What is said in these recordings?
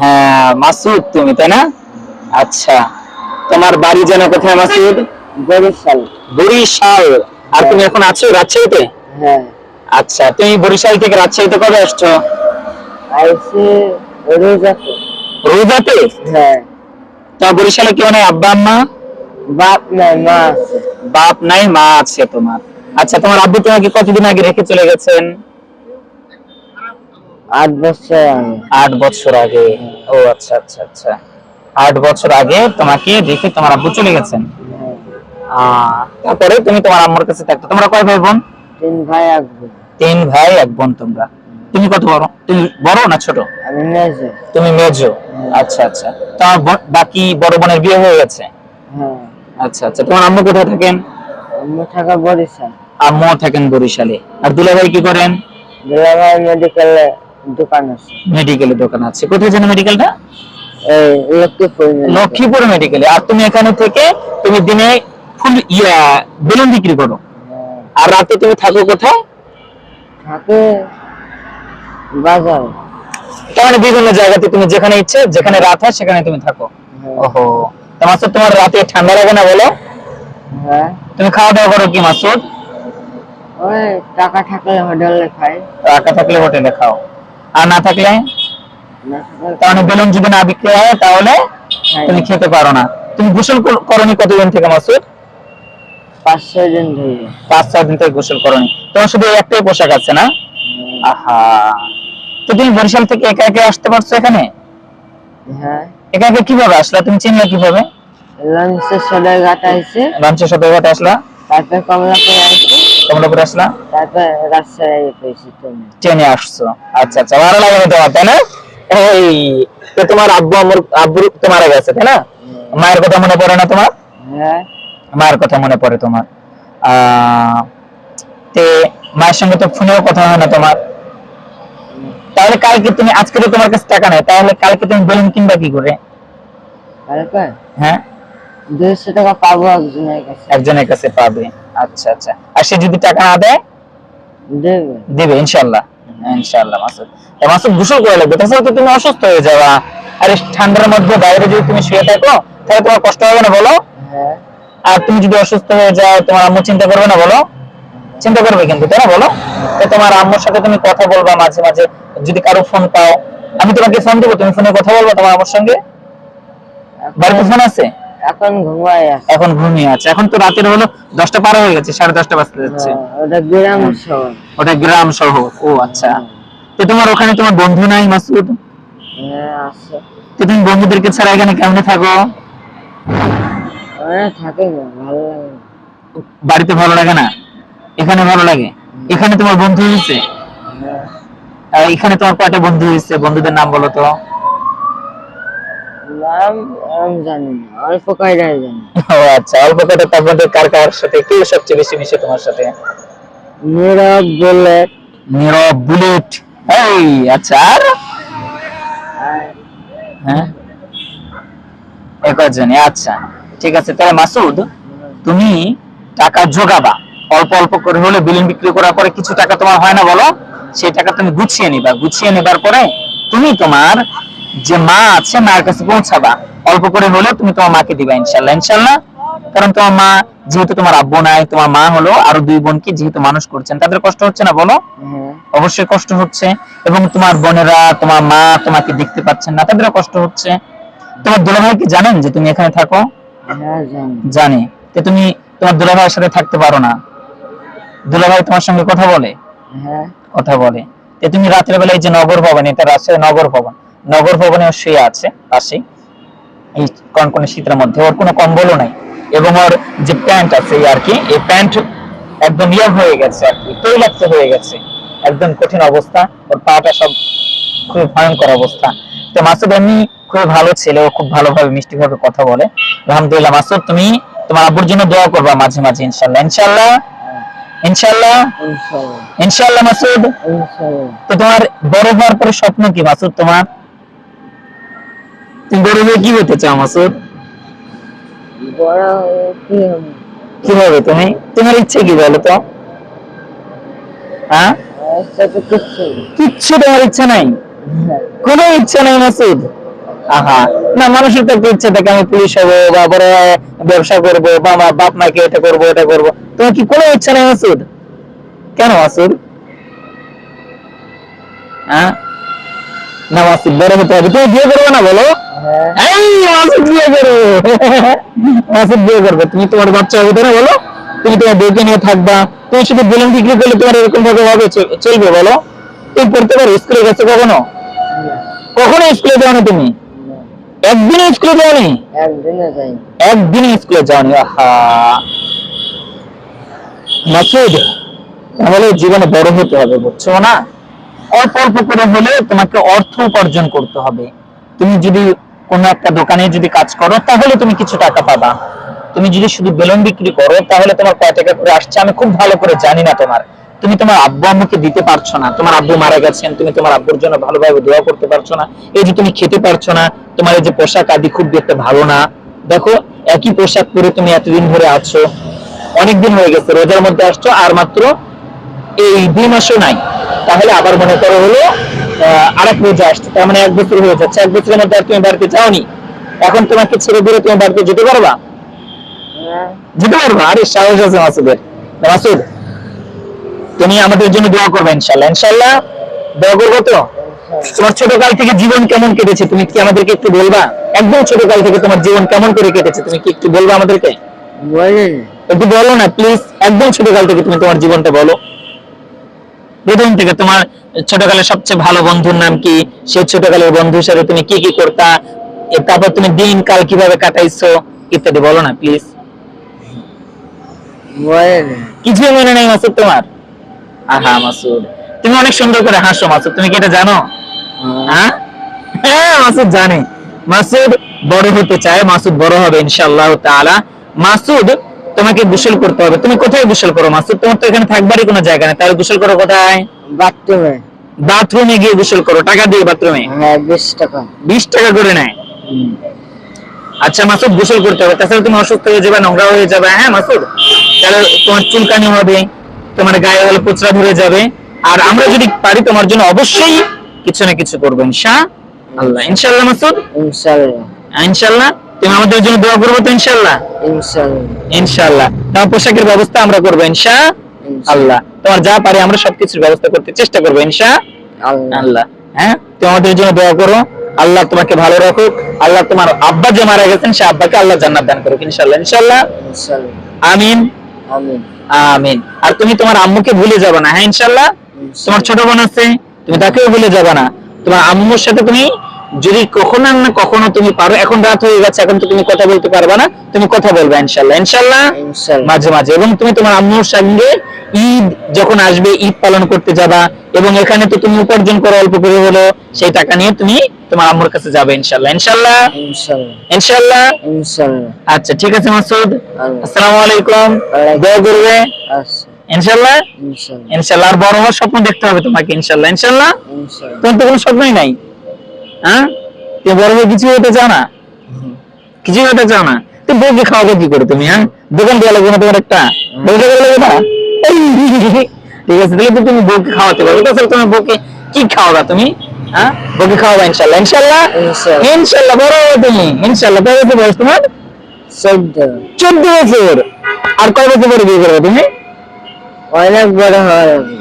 হ্যাঁ মাসুদ তুমি তাই না? আচ্ছা তোমার বাড়ি যেন কোথায় মাসুদ? বরিশাল। বরিশাল। আর তুমি এখন আছো রাজশাহীতে? হ্যাঁ। আচ্ছা তুমি বরিশাল থেকে রাজশাহীতে কবে আসছো? আইসে রোজাতে। রোজাতে? হ্যাঁ। তোমার বরিশালে কেউ নেই আব্বা আম্মা? বাপ নাই মা আছে। বাপ নাই মা আছে তোমার। আচ্ছা তোমার আব্বু তোমাকে কতদিন আগে রেখে চলে গেছেন? আট বছর। আট বছর আগে। ও আচ্ছা আচ্ছা আচ্ছা। আট বছর আগে তোমাকে রেখে তোমার আব্বু চলে গেছেন। তারপরে তুমি তোমার আম্মুর কাছে থাকতো। তোমরা কয় ভাই বোন? তিন ভাই এক বোন। তিন ভাই এক বোন তোমরা। তুমি কত বড়? তুমি বড় না ছোট? আমি মেজো। তুমি মেজো। আচ্ছা আচ্ছা। তোমার বাকি বড় বোনের বিয়ে হয়ে গেছে? হ্যাঁ। আচ্ছা আচ্ছা। তোমার আম্মু কোথায় থাকেন? আম্মু থাকা বরিশাল। আম্মু থাকেন বরিশালে। আর দুলা ভাই কি করেন? দুলাভাই মেডিকেলে দোকান আছে। মেডিকেলের দোকান আছে। কোথায় জানো মেডিকেলটা লক্ষ্মীপুর মেডিকেলে আর তুমি এখানে থেকে তুমি দিনে ফুল ইয়া বেলুন বিক্রি করো। হ্যাঁ। আর রাতে তুমি থাকো কোথায়? থাকে বাজার। তার মানে বিভিন্ন জায়গাতে তুমি যেখানে ইচ্ছে যেখানে রাত হয় সেখানে তুমি থাকো। হ্যাঁ। ওহো। তা মাসুদ তোমার রাতে ঠান্ডা লাগে না বলো? হ্যাঁ। তুমি খাওয়া দাওয়া করো কি মাসুদ? ওই টাকা থাকলে হোটেলে খাই। টাকা থাকলে হোটেলে খাও। আর না থাকলে? মানে বেলুন যদি না বিক্রি হয় তাহলে তুমি খেতে পারো না। তুমি গোসল কর- করনি কতদিন থেকে মাসুদ? পাঁচ ছয় দিন পাঁচ ছয় দিন থেকে গোসল করনি। তোমার শুধু একটাই পোশাক আছে না? আহা। তো তুমি বরিশাল থেকে একা একা আসতে পারছ এখানে? হ্যাঁ। একা একা কীভাবে আসলা? তুমি চিনলে কীভাবে? আইছে। সদরঘাটে আসলা? তারপর কমলাপুর আইছে। কমলাপুর আসলা? তারপর রাজশাহী পেয়েছি তুমি। ট্রেনে আসছো। আচ্ছা আচ্ছা ভালো লাগে তোমার তাই না? এই তো তোমার আব্বু আমার আব্বু তো মারা গেছে তাই না? মায়ের কথা মনে পড়ে না তোমার? হ্যাঁ। মায়ের কথা মনে পড়ে তোমার। আহ, তে মায়ের সঙ্গে তো ফোনেও কথা হয় না তোমার। তাহলে কালকে তুমি আজকে তো তোমার কাছে টাকা নেই তাহলে কালকে তুমি বেলুন কিনবা কি করে? হ্যাঁ। দুইশো টাকা পাবো একজনের কাছে। একজনের কাছে পাবে। আচ্ছা আচ্ছা। আর সে যদি টাকা না দেয়? দেবে। ইনশাল্লাহ ইনশাল্লাহ মাসুদ। মাসুদ গোসল করে লাগবে। তাছাড়া তো তুমি অসুস্থ হয়ে যাবা। আর ঠান্ডার মধ্যে বাইরে যদি তুমি শুয়ে থাকো তাহলে তোমার কষ্ট হবে না বলো? হ্যাঁ। আর তুমি যদি অসুস্থ হয়ে যাও তোমার আম্মু চিন্তা করবে না বলো? চিন্তা করবে কিন্তু তাই না বলো? তো তোমার আম্মুর সাথে তুমি কথা বলবা মাঝে মাঝে। যদি কারও ফোন পাও আমি তোমাকে ফোন দেবো তুমি ফোনে কথা বলবা তোমার আম্মুর সঙ্গে? বাড়িতে ফোন আছে? এখন আছে। এখন ঘুমিয়ে আছে। এখন তো রাতের হলো দশটা পার হয়ে গেছে সাড়ে দশটা বাজতে যাচ্ছে। হ্যাঁ, ওটা গ্রাম শহর। ওটা গ্রাম শহর। ও আচ্ছা। তো তোমার ওখানে তোমার বন্ধু নাই মাসুদ? হ্যাঁ তো তুমি বন্ধুদেরকে ছাড়া এখানে কেমনে থাকো? থাকে না ভালো লাগে বাড়িতে ভালো লাগে না? এখানে ভালো লাগে? এখানে তোমার বন্ধু হয়েছে? হ্যাঁ। এখানে তোমার কয়টা বন্ধু হয়েছে? বন্ধুদের নাম বলো তো। আমি জানি না অল্প কয়টাই জানি। ও আচ্ছা অল্প কটা তার মধ্যে কার কার সাথে কে সবচেয়ে বেশি মিশে তোমার সাথে? নীরব বুলেট। নীরব বুলেট এই আচ্ছা আর? হ্যাঁ? আচ্ছা ঠিক আছে তাহলে মাসুদ তুমি টাকা জোগাবা। অল্প অল্প করে হলে বিলিং বিক্রি করার পরে কিছু টাকা তোমার হয় না বলো? সেই টাকা তুমি গুছিয়ে নিবা। গুছিয়ে নেবার পরে তুমি তোমার যে মা আছে মার কাছে পৌঁছাবা। অল্প করে হলে তুমি তোমার মাকে দিবা ইনশাল্লাহ ইনশাল্লাহ কারণ তোমার মা যেহেতু তোমার আব্বু নাই তোমার মা হলো আরও দুই বোনকে যেহেতু মানুষ করছেন তাদের কষ্ট হচ্ছে না বলো? অবশ্যই কষ্ট হচ্ছে। এবং তোমার বোনেরা তোমার মা তোমাকে দেখতে পাচ্ছেন না তাদেরও কষ্ট হচ্ছে। তোমার দুলাভাই কি জানেন যে তুমি এখানে থাকো? হ্যাঁ জানি। তো তুমি তোমার দুলাভাইয়ের সাথে থাকতে পারো না। দুলাভাই তোমার সঙ্গে কথা বলে? হ্যাঁ। কথা বলে। তো তুমি রাতের বেলায় যে নগর ভবন এটা রাজশাহী নগর ভবন নগর ভবনে শুয়ে আছে পাশে এই কনকনে শীতের মধ্যে। ওর কোনো কম্বলও নাই। এবং ওর যে প্যান্ট আছে আর কি এই প্যান্ট একদম ইয়ে হয়ে গেছে আর কি তৈলাক্ত হয়ে গেছে। একদম কঠিন অবস্থা। ওর পাটা সব খুবই ভয়ঙ্কর অবস্থা। তো মাসুদ এমনি খুবই ভালো ছেলে ও খুব ভালোভাবে মিষ্টি ভাবে কথা বলে। আলহামদুলিল্লাহ মাসুদ তুমি তোমার আব্বুর জন্য দোয়া করবা মাঝে মাঝে ইনশাল্লাহ ইনশাল্লাহ ইনশাল্লাহ ইনশাল্লাহ মাসুদ? তো তোমার বড় হওয়ার পরে স্বপ্ন কি মাসুদ তোমার? তুমি বড় হয়ে কি হতে চাও, মাসুদ? কি হবে তুমি? তোমার ইচ্ছে কি বলো তো? হ্যাঁ? কিচ্ছু তোমার ইচ্ছা নাই? ইচ্ছা নেই, মাসুদ? আহা, না, মানুষের তো একটা ইচ্ছা থাকে, আমি পুলিশ হব বা বড় ব্যবসা করব বা আমার বাপ মাকে এটা করব এটা করব। তোমার কি কোনো ইচ্ছা নাই, মাসুদ? কেন, মাসুদ? হ্যাঁ? না, মাসুদ, বড় হতে হবে। তুমি বিয়ে করবে না, বলো? এই মাসুদ বিয়ে করবে মাসুদ বিয়ে করবে। তুমি তোমার বাচ্চা হবে না বলো? তুমি তোমার বউকে নিয়ে থাকবা। তুমি শুধু বেলুন বিক্রি করলে তোমার এরকম ভাবে হবে চলবে বলো? তুমি পড়তে পারো স্কুলে গেছো কখনো? কখনো স্কুলে যাও না তুমি স্কুলে যাওনি? একদিনে যাই স্কুলে যাওনি আহা। মাসুদ তাহলে জীবনে বড় হতে হবে বুঝছ না? অল্প অল্প করে হলে তোমাকে অর্থ উপার্জন করতে হবে। তুমি যদি কোনো একটা দোকানে যদি কাজ করো, তাহলে তুমি কিছু টাকা পাবা। তুমি যদি শুধু বেলুন বিক্রি করো, তাহলে তোমার কয় টাকা করে আসছে? আমি খুব ভালো করে জানি না তোমার। তুমি তোমার আব্বু আম্মুকে দিতে পারছ না। তোমার আব্বু মারা গেছেন, তুমি তোমার আব্বুর জন্য ভালোভাবে দোয়া করতে পারছ না। এই যে তুমি খেতে পারছ না, তোমার এই যে পোশাক আদি খুব দেখতে ভালো না। দেখো, একই পোশাক পরে তুমি এতদিন ধরে আছো। অনেকদিন হয়ে গেছে, রোজার মধ্যে আসছো, আর মাত্র এই দুই মাসও নাই। তাহলে আবার মনে করো হলো আরেক রোজা আসছে। তার মানে এক বছর হয়ে যাচ্ছে। এক বছরের মধ্যে আর তুমি বাড়িতে যাওনি। এখন তোমাকে ছেড়ে দিয়ে তুমি বাড়িতে যেতে পারবা? যেতে পারবা? আরে সাহস আছে মাসুদের। মাসুদ তুমি আমাদের জন্য দোয়া করবে ইনশাল্লাহ ইনশাল্লাহ দোয়া করব তো? তোমার ছোট কাল থেকে জীবন কেমন কেটেছে? তুমি কি আমাদেরকে একটু বলবা? একদম ছোট কাল থেকে তোমার জীবন কেমন করে কেটেছে? তুমি কি একটু বলবা আমাদেরকে? একটু বলো না প্লিজ একদম ছোটকাল থেকে তুমি তোমার জীবনটা বলো। প্রথম থেকে তোমার ছোটকালের সবচেয়ে ভালো বন্ধুর নাম কি? সেই ছোটকালের বন্ধুর সাথে তুমি কি কি করতা? তারপর তুমি দিন কাল কীভাবে কাটাইছো? ইত্যাদি বলো না প্লিজ কিছুই মনে নেই মাসুদ তোমার? আহা মাসুদ। তুমি অনেক সুন্দর করে হাসো মাসুদ। তুমি কি এটা জানো? হ্যাঁ? হ্যাঁ মাসুদ জানে। মাসুদ বড় হতে চায় মাসুদ বড় হবে ইনশাআল্লাহ তাআলা। মাসুদ তোমাকে গোসল করতে হবে। তুমি কোথায় গোসল করো মাসুদ? তোমার তো এখানে থাকবারই কোনো জায়গা নেই। তাহলে গোসল করো কোথায়? বাথরুমে। বাথরুমে গিয়ে গোসল করো। টাকা দিয়ে বাথরুমে? হ্যাঁ বিশ টাকা। বিশ টাকা করে নেয়? আচ্ছা মাসুদ গোসল করতে হবে। তাছাড়া তুমি অসুস্থ হয়ে যাবে নোংরা হয়ে যাবে। হ্যাঁ মাসুদ? তাহলে তোমার চুলকানি হবে তোমার গায়ে হলে পোচরা ধরে যাবে। আর আমরা যদি পারি তোমার জন্য অবশ্যই কিছু না কিছু করব ইনশা আল্লাহ। ইনশাল্লাহ মাসুদ? ইনশাল্লাহ ইনশাল্লাহ তুমি আমাদের জন্য দোয়া করব তো ইনশাল্লাহ ইনশাল্লাহ তোমার পোশাকের ব্যবস্থা আমরা করব ইনশা আল্লাহ। তোমার যা পারি আমরা সবকিছুর ব্যবস্থা করতে চেষ্টা করব ইনশা আল্লাহ। হ্যাঁ? তুমি আমাদের জন্য দোয়া করো। আল্লাহ তোমাকে ভালো রাখুক। আল্লাহ তোমার আব্বা যে মারা গেছেন সে আব্বাকে আল্লাহ জান্নাত দান করুক ইনশাল্লাহ ইনশাল্লাহ আমিন। আমিন। আর তুমি তোমার আম্মুকে ভুলে যাবে না হ্যাঁ ইনশাল্লাহ তোমার ছোট বোন আছে তুমি তাকেও ভুলে যাবে না। তোমার আম্মুর সাথে তুমি যদি কখনো না কখনো তুমি পারো এখন রাত হয়ে গেছে এখন তো তুমি কথা বলতে পারবে না তুমি কথা বলবে ইনশাল্লাহ ইনশাল্লাহ মাঝে মাঝে। এবং তুমি তোমার আম্মুর সঙ্গে ঈদ যখন আসবে ঈদ পালন করতে যাবা এবং এখানে তো তুমি উপার্জন করো অল্প করে হলো সেই টাকা নিয়ে তুমি তোমার আম্মুর কাছে যাবে ইনশাল্লাহ ইনশাল্লাহ ইনশাল্লাহ ইনশাল্লাহ আচ্ছা ঠিক আছে মাসুদ। আসসালামু আলাইকুম। দোয়া করবে? আচ্ছা ইনশাল্লাহ ইনশাল্লাহ আর বড় হওয়ার স্বপ্ন দেখতে হবে তোমাকে ইনশাল্লাহ ইনশাল্লাহ তোমার তো কোনো স্বপ্নই নাই? হ্যাঁ? তুমি বড় হয়ে কিছু হতে চাও না? কিছু হতে চাও না। তো বউকে খাওয়াবে কি করে তুমি হ্যাঁ? দোকান দেওয়া লাগবে না তোমার একটা। বউকে দেওয়া লাগবে না? ঠিক আছে তাহলে তো তুমি বউকে খাওয়াতে পারবে তাছাড়া তুমি বউকে কি খাওয়াবা তুমি? হ্যাঁ? বউকে খাওয়াবা ইনশাল্লাহ ইনশাল্লাহ ইনশাল্লাহ ইনশাল্লাহ বড় হবে তুমি। ইনশাল্লাহ কয় বছর বয়স তোমার? চোদ্দ। বছর। আর কয় বছর পরে বিয়ে করবে তুমি? অনেক বড়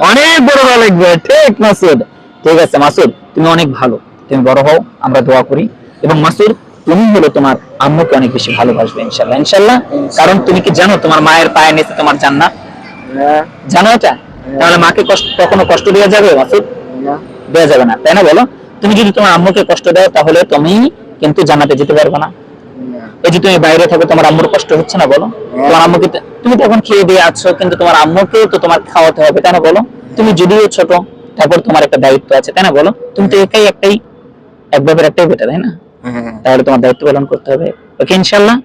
অনেক লাগবে। ঠিক মাসুদ। ঠিক আছে মাসুদ তুমি অনেক ভালো। তুমি বড় হও আমরা দোয়া করি। এবং মাসুদ তুমি হলো তোমার আম্মুকে অনেক বেশি ভালোবাসবে ইনশাল্লাহ ইনশাল্লাহ কারণ তুমি কি জানো তোমার মায়ের পায়ের নিচে তোমার জান্নাত? না। জানো এটা? তাহলে মাকে কখনো কষ্ট দেওয়া যাবে মাসুদ দেওয়া যাবে না তাই না বলো? তুমি যদি তোমার আম্মুকে কষ্ট দাও তাহলে তুমি কিন্তু জান্নাতে যেতে পারবে না। এই যে তুমি বাইরে থাকো তোমার আম্মুর কষ্ট হচ্ছে না বলো? তোমার আম্মুকে তুমি তো এখন খেয়ে দিয়ে আছো কিন্তু তোমার আম্মুকে তো তোমার খাওয়াতে হবে তাই না বলো? তুমি যদিও ছোট তারপর তোমার একটা দায়িত্ব আছে তাই না বলো? তুমি তো একাই একটাই এক বাপের একটাই বেটা তাই না? হ্যাঁ। তাহলে তোমার দায়িত্ব পালন করতে হবে। ওকে ইনশাল্লাহ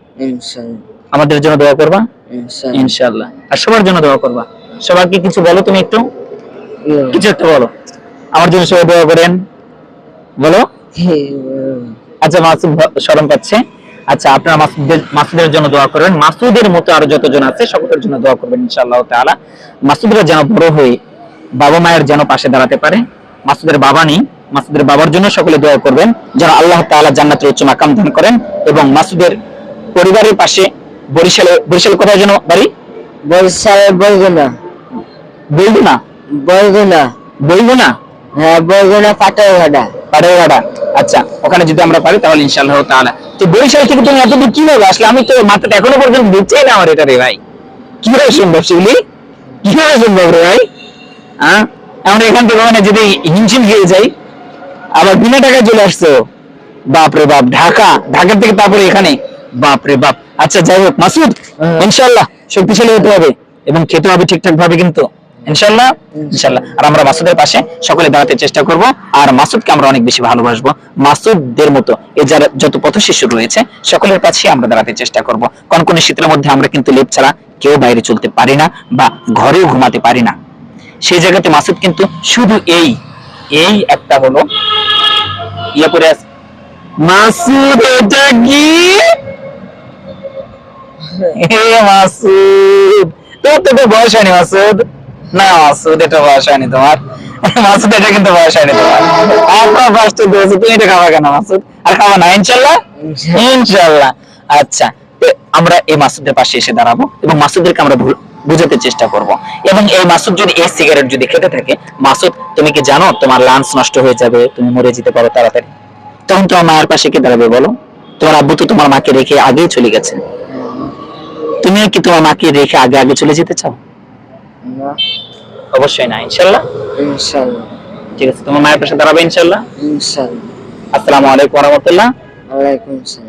আমাদের জন্য দোয়া করবা? ইনশাল্লাহ আর সবার জন্য দোয়া করবা। সবাইকে কিছু বলো তুমি একটু? কিছু একটা বলো। আমার জন্য সবাই দোয়া করেন। বলো। আচ্ছা মাসুদ শরম পাচ্ছে। আচ্ছা আপনারা মাসুদের মাসুদের জন্য দোয়া করবেন। মাসুদের মতো আরও যতজন আছে সকলের জন্য দোয়া করবেন ইনশাআল্লাহ তাআলা। মাসুদরা যেন বড় হয়ে বাবা মায়ের যেন পাশে দাঁড়াতে পারে। মাসুদের বাবা নেই। মাসুদের বাবার জন্য সকলে দোয়া করবেন যেন আল্লাহ তাআলা জান্নাতের উচ্চ মাকাম দান করেন এবং মাসুদের পরিবারের পাশে বরিশালে বরিশাল কোথায় যেন বাড়ি? বরিশাল বইগুনা। বইগুনা? হ্যাঁ বইগুনা পাটের ঘাটা আচ্ছা ওখানে যদি আমরা পারি তাহলে ইনশাআল্লাহ তাআলা। তো বরিশাল থেকে তুমি এতদূর কীভাবে আসলে? আমি তো মাথাটা এখনও পর্যন্ত বুঝছেই না আমার এটা রে ভাই। কীভাবে সম্ভব কীভাবে সম্ভব রে ভাই? হ্যাঁ আমরা এখান থেকে যদি হিমশিম খেয়ে যাই আবার বিনা টাকায় চলে আসছো বাপ রে বাপ ঢাকা ঢাকা থেকে তারপরে এখানে। বাপ রে বাপ। আচ্ছা যাই হোক মাসুদ হ্যাঁ। ইনশাআল্লাহ শক্তিশালী হতে হবে এবং খেতে হবে ঠিকঠাক ভাবে কিন্তু। ইনশাআল্লাহ ইনশাআল্লাহ। আর আমরা মাসুদের পাশে সকলে দাঁড়াতে চেষ্টা করব। আর মাসুদকে আমরা অনেক বেশি ভালোবাসবো। মাসুদদের মতো এ যারা যত পথ শিশু রয়েছে সকলের পাশে আমরা দাঁড়াতে চেষ্টা করব। কোন কোন শীতের মধ্যে আমরা কিন্তু লেপ ছাড়া কেউ বাইরে চলতে পারি না বা ঘরেও ঘুমাতে পারি না। সেই জায়গাতে মাসুদ কিন্তু শুধু এই এই একটা হলো ইয়ে করে আছে। মাসুদ এটা কি? হে মাসুদ তোর তো বয়স হয়নি মাসুদ? না মাসুদ এটা বয়স হয়নি তোমার। মাসুদ এটা কিন্তু বয়স হয়নি তোমার। আপনার দিয়েছে তুমি এটা খাবা কেন মাসুদ? আর খাবা না ইনশাল্লাহ? ইনশাল্লাহ। আচ্ছা তো আমরা এই মাসুদের পাশে এসে দাঁড়াবো এবং মাসুদদেরকে আমরা ভু- বুঝাতে চেষ্টা করব। এবং এই মাসুদ যদি এই সিগারেট যদি খেতে থাকে মাসুদ তুমি কি জানো তোমার লাঞ্চ নষ্ট হয়ে যাবে তুমি মরে যেতে পারো তাড়াতাড়ি। তখন তোমার মায়ের পাশে কে দাঁড়াবে বলো? তোমার আব্বু তো তোমার মাকে রেখে আগেই চলে গেছে। তুমি কি তোমার মাকে রেখে আগে আগে চলে যেতে চাও? না। অবশ্যই না ইনশাল্লাহ। ইনশাল্লাহ। ঠিক আছে তোমার মায়ের পাশে দাঁড়াবে ইনশাল্লাহ। ইনশাল্লাহ। আসসালামু আলাইকুম রহমতুল্লাহ। ওয়ালাইকুম সালাম